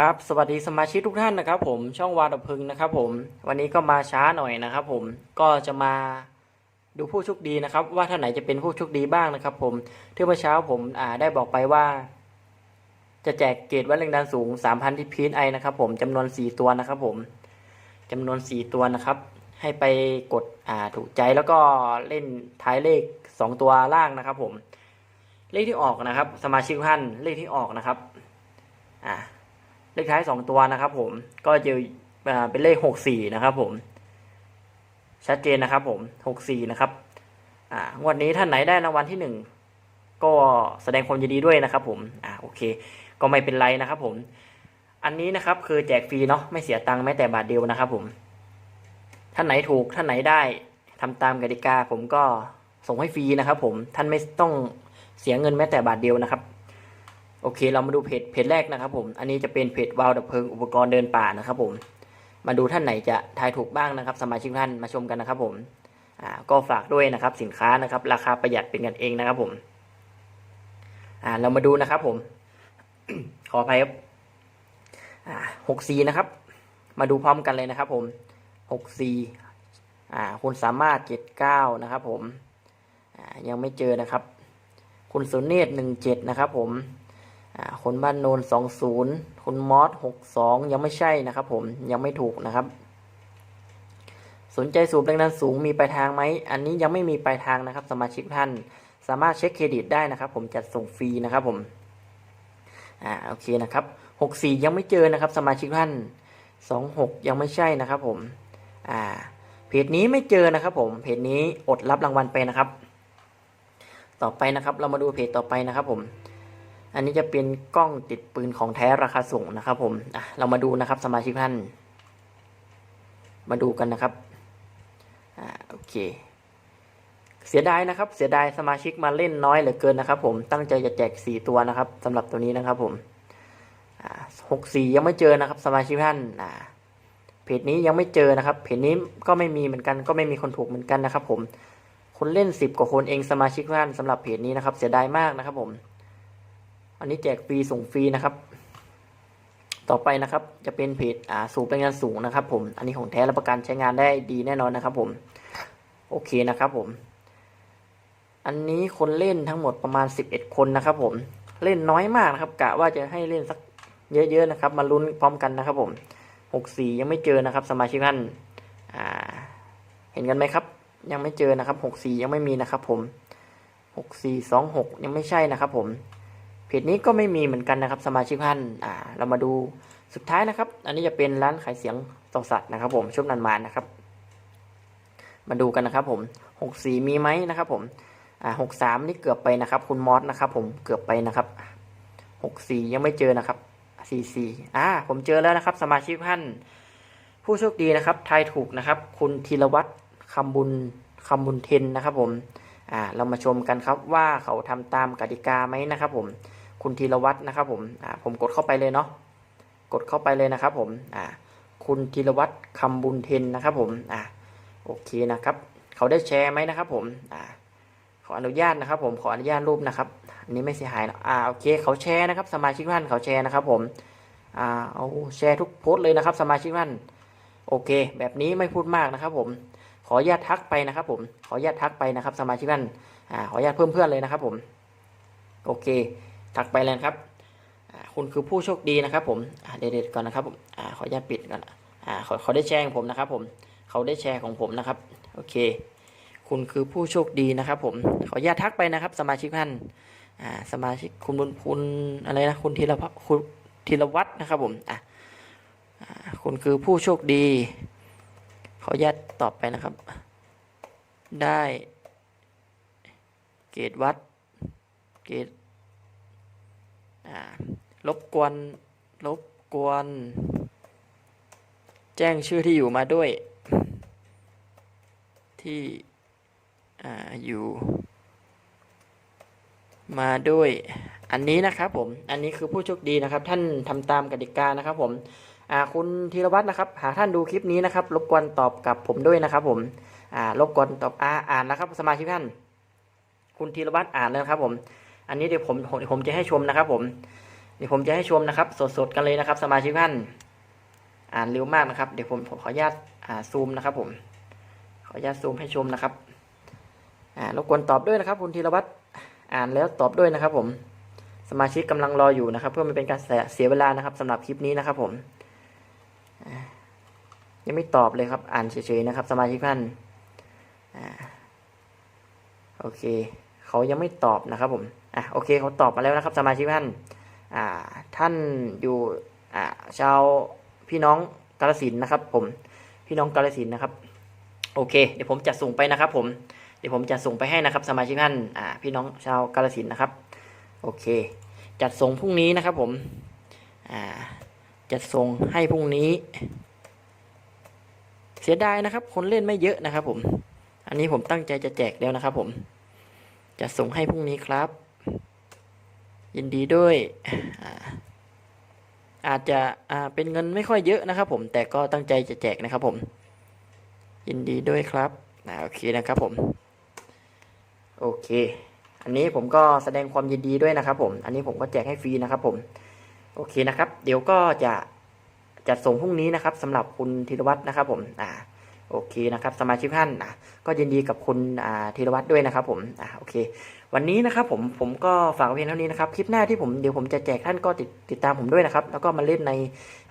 ครับสวัสดีสมาชิกทุกท่านนะครับ ผมช่องวาดพึงนะครับ ผมวันนี้ก็มาช้าหน่อยนะครับ ผมก็จะมาดูผู้โชคดีนะครับ ว่าท่านไหนจะเป็นผู้โชคดีบ้างนะครับ ผมที่เมื่อเช้าผมอ่าได้บอกไปว่า จะแจกเกรดวัดแรงดันสูง 3,000ที่พีนไอนะครับ ผมจำนวน 4 ตัวนะครับ ผมจำนวน 4 ตัวนะครับ ให้ไปกดอ่าถูกใจแล้วก็เล่นท้ายเลข 2 ตัวล่างนะครับ ผมเลขที่ออกนะครับ สมาชิกทุกท่านเลขที่ออกนะครับอ่า เลขท้ายสองตัวนะครับ ผมก็จะเป็นเลขหกสี่นะครับ ผม ชัดเจนนะครับ ผมหกสี่นะครับงวดนี้ท่านไหนได้รางวัลที่หนึ่งก็แสดงความยินดีด้วยนะครับ ผมอ่าโอเค ก็ไม่เป็นไรนะครับ ผม อันนี้นะครับคือแจกฟรีเนาะไม่เสียตังค์แม้แต่บาทเดียวนะครับ ผม ท่านไหนถูกท่านไหนได้ทำตามกติกา ผมก็ส่งให้ฟรีนะครับ ผมท่านไม่ต้องเสียเงินแม้แต่บาทเดียวนะครับ โอเค เรามาดูเพจเพจแรกนะครับผม อันนี้จะเป็นเพจวาวดับเพลิงอุปกรณ์เดินป่านะครับผม มาดูท่านไหนจะทายถูกบ้างนะครับ สมาชิกท่านมาชมกันนะครับผม อ่า ก็ฝากด้วยนะครับสินค้านะครับ ราคาประหยัดเป็นกันเองนะครับผม อ่า เรามาดูนะครับผม ขออภัยครับ อ่าหกสี่นะครับ มาดูพร้อมกันเลยนะครับผมหกสี่อ่า คุณสามารถเจ็ดเก้านะครับผม อ่า ยังไม่เจอนะครับ คุณสุเนศหนึ่งเจ็ดนะครับผม คนบ้านโนนสองศูนย์คุณมอสหกสองยังไม่ใช่นะครับผมยังไม่ถูกนะครับ สนใจสูบแรงดันสูงมีปลายทางไหม อันนี้ยังไม่มีปลายทางนะครับ สมาชิกท่าน สามารถเช็คเครดิตได้นะครับ ผมจัดส่งฟรีนะครับผมอ่าโอเคนะครับหกสี่ยังไม่เจอนะครับ สมาชิกท่านสองหกยังไม่ใช่นะครับ ผมอ่าเพจนี้ไม่เจอนะครับ ผมเพจนี้อดรับรางวัลไปนะครับ ต่อไปนะครับ เรามาดูเพจต่อไปนะครับ ผม อันนี้จะเป็นกล้องติดปืนของแท้ราคาสูงนะครับ ผมอะเรามาดูนะครับสมาชิกท่าน มาดูกันนะครับอ่าโอเค เสียดายนะครับ เสียดายสมาชิกมาเล่นน้อยเหลือเกินนะครับ ผมตั้งใจจะแจกสี่ตัวนะครับสำหรับตัวนี้นะครับ ผมหกสี่ยังไม่เจอนะครับ สมาชิกท่านอ่าเพจนี้ยังไม่เจอนะครับ เพจนี้ก็ไม่มีเหมือนกัน ก็ไม่มีคนถูกเหมือนกันนะครับ ผม คนเล่นสิบกว่าคนเองสมาชิกท่านสำหรับเพจนี้นะครับ เสียดายมากนะครับ ผม อันนี้แจกฟรีส่งฟรีนะครับ ต่อไปนะครับจะเป็นเพจอ่าสูบแรงงานสูงนะครับ ผม อันนี้ของแท้รับประกันใช้งานได้ดีแน่นอนนะครับ ผม โอเคนะครับ ผม อันนี้คนเล่นทั้งหมดประมาณสิบเอ็ดคนนะครับ ผม เล่นน้อยมากนะครับกะว่าจะให้เล่นสักเยอะๆนะครับ มาลุ้นพร้อมกันนะครับผมหกสี่ยังไม่เจอนะครับ สมาชิกท่านอ่าเห็นกันไหมครับ ยังไม่เจอนะครับหกสี่ยังไม่มีนะครับ ผมหกสี่สองหกยังไม่ใช่นะครับ ผม เพจนี้ก็ไม่มีเหมือนกันนะครับ สมาชิกท่านอ่า เรามาดูสุดท้ายนะครับ อันนี้จะเป็นร้านขายเสียงต่อสัตว์นะครับ ผมชุบนันมานนะครับ มาดูกันนะครับ ผมหกสี่มีไหมนะครับ ผมอ่าหกสามนี่เกือบไปนะครับ คุณมอสนะครับ ผมเกือบไปนะครับหกสี่ยังไม่เจอนะครับสี่สี่อ่า ผมเจอแล้วนะครับ สมาชิกท่านผู้โชคดีนะครับทายถูกนะครับ คุณธีรวัตรคำบุญคำบุญเทนนะครับ ผมอ่าเรามาชมกันครับว่าเขาทำตามกติกาไหมนะครับ ผม คุณธีรวัตรนะครับผมอ่าผมกดเข้าไปเลยเนาะกดเข้าไปเลยนะครับผมอ่าคุณธีรวัตรคำบุญเทนนะครับผมอ่าโอเคนะครับ เขาได้แชร์ไหมนะครับผมอ่าขออนุญาตนะครับ ผมขออนุญาตรูปนะครับอันนี้ไม่เสียหายนะอ่าโอเคเขาแชร์นะครับ สมาชิกท่านเขาแชร์นะครับ ผมอ่าเอาแชร์ทุกโพสต์เลยนะครับ สมาชิกท่านโอเค แบบนี้ไม่พูดมากนะครับ ผม ขออนุญาตทักไปนะครับ ผมขออนุญาตทักไปนะครับ สมาชิกท่านอ่าขออนุญาตเพิ่มเพื่อนเลยนะครับ ผม โอเค ทักไปเลยนะครับคุณคือผู้โชคดีนะครับผมเด็ดๆก่อนนะครับผมอขออนุญาตปิดก่อนอเขาเขาได้แชร์ของผมนะครับผมเขาได้แชร์ของผมนะครับโอเค คุณคือผู้โชคดีนะครับผมขออนุญาตทักไปนะครับ สมาชิกท่านสมาชิกคุณบุญคุณอะไรนะคุณธีรพัฒน์คุณธีรวัฒน์นะครับผมอ่าอ่าคุณคือผู้โชคดี ขออนุญาตตอบไปนะครับ ได้ เกรดวัดเกรดอ่า รบกวนรบกวน แจ้งชื่อที่อยู่มาด้วย ที่ออยู่ มาด้วย อันนี้นะครับผม อันนี้คือผู้โชคดีนะครับ ท่านทำตามกติกานะครับ ผมคุณธีรวัตรนะครับ หากท่านดูคลิปนี้นะครับ รบกวนตอบกับผมด้วยนะครับ ผมรบกวนตอบอ่าอ่านนะครับ สมาชิกท่าน คุณธีรวัตรอ่านเลยนะครับผม อันนี้เดี๋ยวผมผมจะให้ชมนะครับผมเดี๋ยวผมจะให้ชมนะครับ สดๆกันเลยนะครับ สมาชิกท่านอ่านเร็วมากนะครับ เดี๋ยวผมผมขออนุญาตอ่าซูมนะครับ ผม ขออนุญาตซูมให้ชมนะครับ อ่ารบกวนตอบด้วยนะครับ คุณธีรวัตรอ่านแล้วตอบด้วยนะครับ ผม สมาชิกกำลังรออยู่นะครับ เพื่อไม่เป็นการเสียเวลานะครับสำหรับคลิปนี้นะครับ ผมยังไม่ตอบเลยครับ อ่านเฉยๆนะครับ สมาชิกท่านอ่าโอเค เขายังไม่ตอบนะครับผม อะโอเคเขาตอบมาแล้วนะครับ สมาชิกท่านอ่าท่านอยู่อ่าชาวพี่น้องกาลสินนะครับ ผมพี่น้องกาลสินนะครับ โอเค เดี๋ยวผมจะส่งไปนะครับ ผมเดี๋ยวผมจะส่งไปให้นะครับ สมาชิกท่านอ่าพี่น้องชาวกาลสินนะครับ โอเค จัดส่งพรุ่งนี้นะครับ ผมอ่าจัดส่งให้พรุ่งนี้ เสียดายนะครับ คนเล่นไม่เยอะนะครับ ผม อันนี้ผมตั้งใจจะแจกแล้วนะครับ ผมจะส่งให้พรุ่งนี้ครับ ยินดีด้วยอาจจะเป็นเงินไม่ค่อยเยอะนะครับ ผมแต่ก็ตั้งใจจะแจกนะครับ ผม ยินดีด้วยครับโอเคนะครับผมโอเค อันนี้ผมก็แสดงความยินดีด้วยนะครับผม อันนี้ผมก็แจกให้ฟรีนะครับผม โอเคนะครับ เดี๋ยวก็จะจัดส่งพรุ่งนี้นะครับสำหรับคุณธีรวัตรนะครับผม อ่า โอเคนะครับสมาชิกท่านอะก็ยินดีกับคุณธีรวัตรด้วยนะครับผมอ่าโอเค วันนี้นะครับผมผมก็ฝากเพียงเท่านี้นะครับคลิปหน้าที่ผมเดี๋ยวผมจะแจกท่านก็ติดติดตามผมด้วยนะครับ แล้วก็มาเล่นใน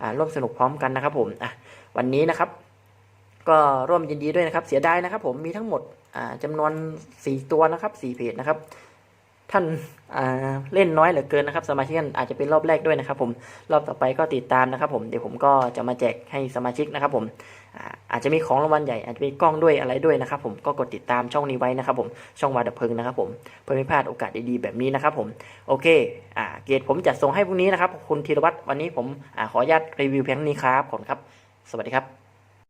อ่าร่วมสนุกพร้อมกันนะครับผมอะวันนี้นะครับ ก็ร่วมยินดีด้วยนะครับ เสียดายนะครับ ผมมีทั้งหมดอ่าจำนวนสี่ตัวนะครับสี่เพจนะครับ ท่านาเล่นน้อยเหลือเกินนะครับ สมาชิกนอาจจะเป็นรอบแรกด้วยนะครับ ผมรอบต่อไปก็ติดตามนะครับ ผมเดี๋ยวผมก็จะมาแจกให้สมาชิกนะครับ ผมอาอาจจะมีของรางวัลใหญ่อาจจะมีกล้องด้วยอะไรด้วยนะครับ ผมก็กดติดตามช่องนี้ไว้นะครับ ผมช่องวาดบเพลิงนะครับผมเพื่อไม่พลาดโอกาสดีๆแบบนี้นะครับ ผมโอเคอ่าเกรดผมจะส่งให้พรุ่งนี้นะครับ คุณธีรวัตรวันนี้ผมอขออนุญาตรีวิวเพียงเท่านี้ครับขอบคุณครับ สวัสดีครับ